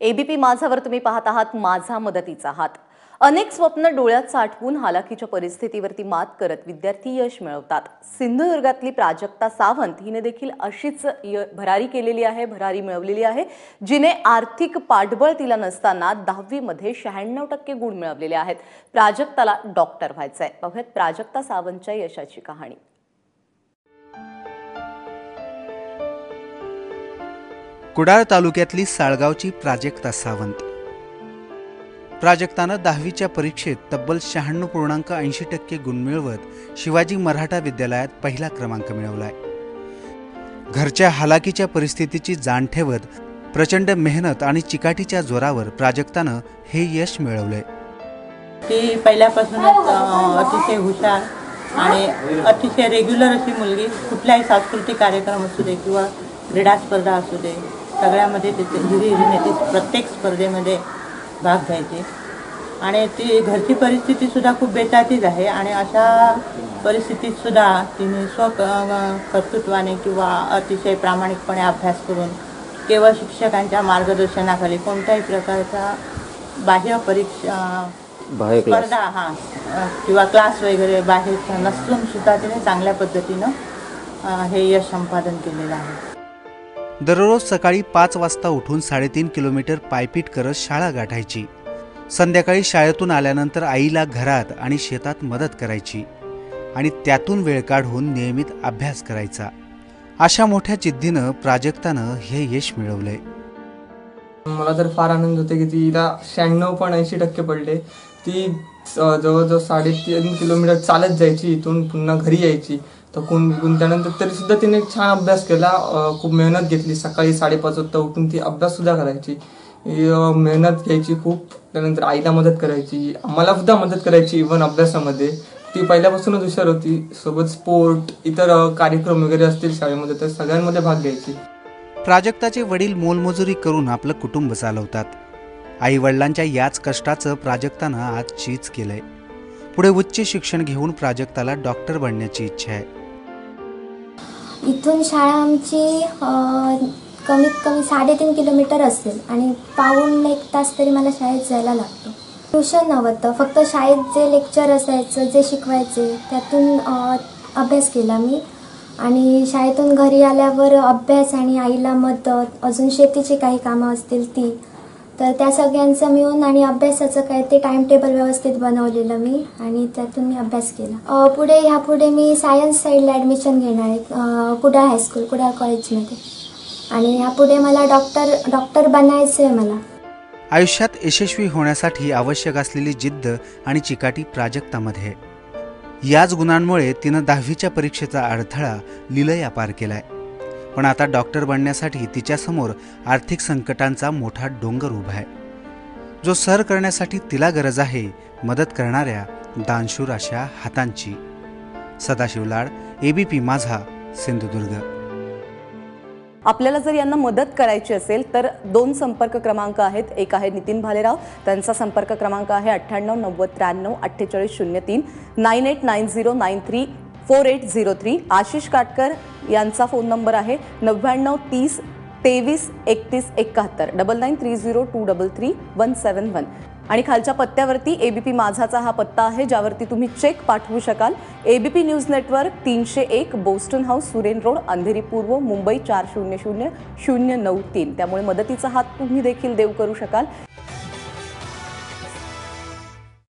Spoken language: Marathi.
एबीपी माझावर तुम्ही पाहत आहात माझा मदतीचा हात. अनेक स्वप्न डोळ्यात साठवून हालाकीच्या परिस्थितीवरती मात करत विद्यार्थी यश मिळवतात. सिंधुदुर्गातली प्राजक्ता सावंत हिने देखील अशीच य भरारी केलेली आहे भरारी मिळवलेली आहे जिने आर्थिक पाठबळ तिला नसताना दहावीमध्ये शहाण्णव टक्के गुण मिळवलेले आहेत. प्राजक्ताला डॉक्टर व्हायचं आहे बघत प्राजक्ता सावंतच्या यशाची कहाणी. कुडाळ तालुक्यातली साळगावची प्राजक्ता सावंत. प्राजक्तानं दहावीच्या परीक्षेत तब्बल शहाण्णव पूर्णांक ऐंशी टक्के गुण मिळवत शिवाजी मराठा विद्यालयात पहिला क्रमांक मिळवलाय. घरच्या हालाकीच्या परिस्थितीची जाण ठेवत प्रचंड मेहनत आणि चिकाटीच्या जोरावर प्राजक्तानं हे यश मिळवलंय. ती पहिल्यापासूनच अतिशय हुशार आणि अतिशय रेग्युलर अशी मुलगी. कुठल्याही सांस्कृतिक कार्यक्रम असू दे किंवा क्रीडा स्पर्धा असू दे सगळ्यामध्ये तिथे हिरीहिरीने ती प्रत्येक स्पर्धेमध्ये भाग घ्यायची. आणि ती घरची परिस्थितीसुद्धा खूप बेताचीच आहे. आणि अशा परिस्थितीतसुद्धा तिने स्व कर्तृत्वाने किंवा अतिशय प्रामाणिकपणे अभ्यास करून केवळ शिक्षकांच्या मार्गदर्शनाखाली कोणत्याही प्रकारचा बाह्य परीक्षा स्पर्धा हा किंवा क्लास वगैरे बाहेर नसून सुद्धा तिने चांगल्या पद्धतीनं हे यश संपादन केलेलं आहे. दररोज सकाळी पाच वाजता उठून साडेतीन किलोमीटर पायपीट करत शाळा गाठायची. संध्याकाळी शाळेतून आल्यानंतर आईला घरात आणि शेतात मदत करायची आणि त्यातून वेळ काढून नियमित अभ्यास करायचा. अशा मोठ्या जिद्दीनं प्राजक्तानं हे यश मिळवलंय मला तर फार आनंद होते की तिला शहाण्णव पण ऐंशी टक्के पडले. ती जवळजवळ साडेतीन किलोमीटर चालत जायची इथून पुन्हा घरी यायची. तर कोण कोण त्यानंतर तरी सुद्धा तिने छान अभ्यास केला. खूप मेहनत घेतली. सकाळी साडेपाच वाजता उठून ती अभ्यास सुद्धा करायची. मेहनत घ्यायची खूप. त्यानंतर आईला मदत करायची. आम्हाला सुद्धा मदत करायची इव्हन अभ्यासामध्ये. ती पहिल्यापासूनच हुशार होती. सोबत स्पोर्ट इतर कार्यक्रम वगैरे असतील शाळेमध्ये तर सगळ्यांमध्ये भाग घ्यायची. प्राजक्ताचे वडील मोलमजुरी करून आपलं कुटुंब चालवतात. आई वडिलांच्या याच कष्टाचं प्राजक्तानं आज चीज केलंय. पुढे उच्च शिक्षण घेऊन प्राजक्ताला डॉक्टर बनण्याची इच्छा आहे. इथून शाळा आमची कमीत कमी साडेतीन किलोमीटर असेल आणि पाऊन एक तास तरी मला शाळेत जायला लागतो. ट्युशन नव्हतं फक्त शाळेत जे लेक्चर असायचं जे शिकवायचे त्यातून अभ्यास केला मी. आणि शाळेतून घरी आल्यावर अभ्यास आणि आईला मदत अजून शेतीची काही कामं असतील ती तर त्या सगळ्यांचं मिळून आणि अभ्यासाचं काय ते टाइम टेबल व्यवस्थित बनवलेलं मी आणि त्यातून मी अभ्यास केला. पुढे ह्यापुढे मी सायन्स साईडला ॲडमिशन घेणार आहे. कुडाळ हायस्कूल कुडाळ कॉलेजमध्ये आणि ह्यापुढे मला डॉक्टर डॉक्टर बनायचं आहे मला. आयुष्यात यशस्वी होण्यासाठी आवश्यक असलेली जिद्द आणि चिकाटी प्राजक्तामध्ये. याच गुणांमुळे तिनं दहावीच्या परीक्षेचा अडथळा लिलया पार केलाय. पण आता डॉक्टर बनण्यासाठी तिच्यासमोर आर्थिक संकटांचा मोठा डोंगर उभा आहे. जो सर करण्यासाठी तिला गरज आहे मदत करणाऱ्या दानशूर अशा हातांची. सदाशिव लाड एबीपी माझा सिंधुदुर्ग. आपल्याला जर यांना मदत करायची असेल तर दोन संपर्क क्रमांक आहेत. एक आहे नितीन भालेराव त्यांचा संपर्क क्रमांक आहे अठ्ठ्याण्णव नव्वद त्र्याण्णव अठ्ठेचाळीस शून्य तीन nine eight nine zero nine three four eight zero three Ashish Katkar यांचा फोन नंबर आहे नव्याण्णव तीस तेवीस एकतीस एकाहत्तर. Double nine three zero two double three one seven one आणि खालच्या पत्त्यावरती एबीपी माझाचा हा पत्ता आहे ज्यावरती तुम्ही चेक पाठवू शकाल. एबीपी न्यूज नेटवर्क तीनशे एक Boston house Suren road Andheri पूर्व मुंबई चार शून्य शून्य शून्य नऊ तीन. त्यामुळे मदतीचा हात तुम्ही देखील देऊ करू शकाल.